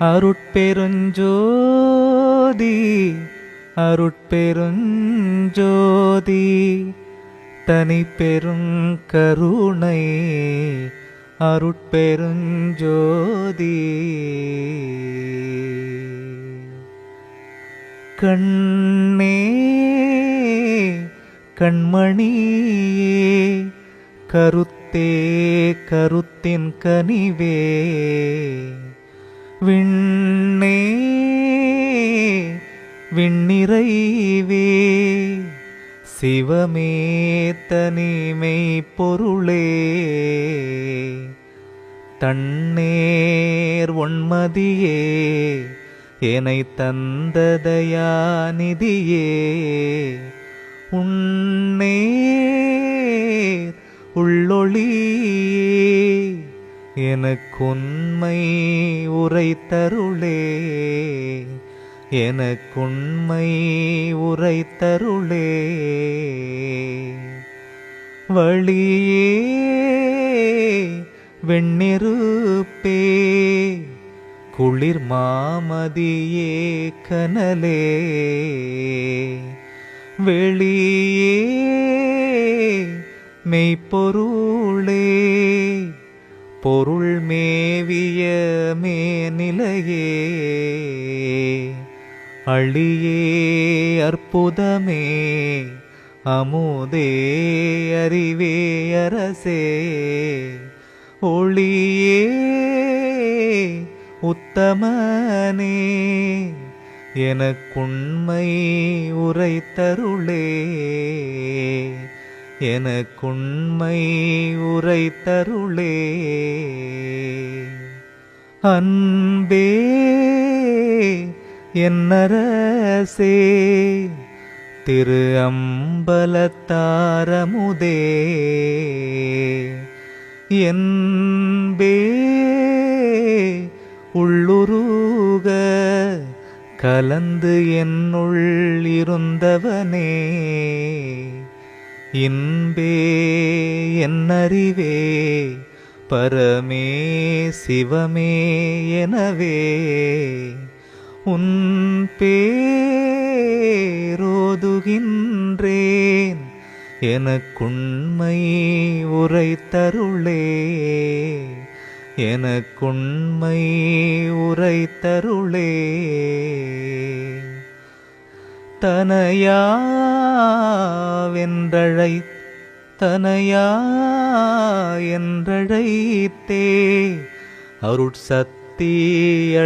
அருட்பெருஞ்சோதி அருட்பெருஞ்சோதி தனி பெருங்கருணை அருட்பெருஞ்சோதி. கண்ணே கண்மணியே கருத்தே கருத்தின் கனிவே விண்ணே விண்ணிறைவே சிவமே தனிமை பொருளே தன்னேர் ஒன்மதியே என்னை தந்ததயாநிதியே உன் எனக்குண்மை உரைத்தருளே. எனக்குண்மை உரைத்தருளே. வழியே வெண்ணிருப்பே. குளிர் மாமதியே கனலே. வெளியே மெய்ப்பொருளே. பொருள் மேவிய மேனிலையே அழியே அற்புதமே அமுதே அறிவே அரசே. ஒளியே உத்தமனே எனக்குண்மை உரைத்தருளே. எனக்குண்மை உரைத்தருளே. அன்பே என்னரசே திரு அம்பலத்தாரமுதே. என்பே உள்ளுருக கலந்து என்னுள் இருந்தவனே. இன்பே என்னறிவே பரமே சிவமே எனவே. உன் பேரோதுகின்றேன் எனக்குண்மை உரைத்தருளே. எனக்குண்மை உரைத்தருளே. தனையா தனையாவென்றழை தனையா என்றழைத்தே அருட்சத்திய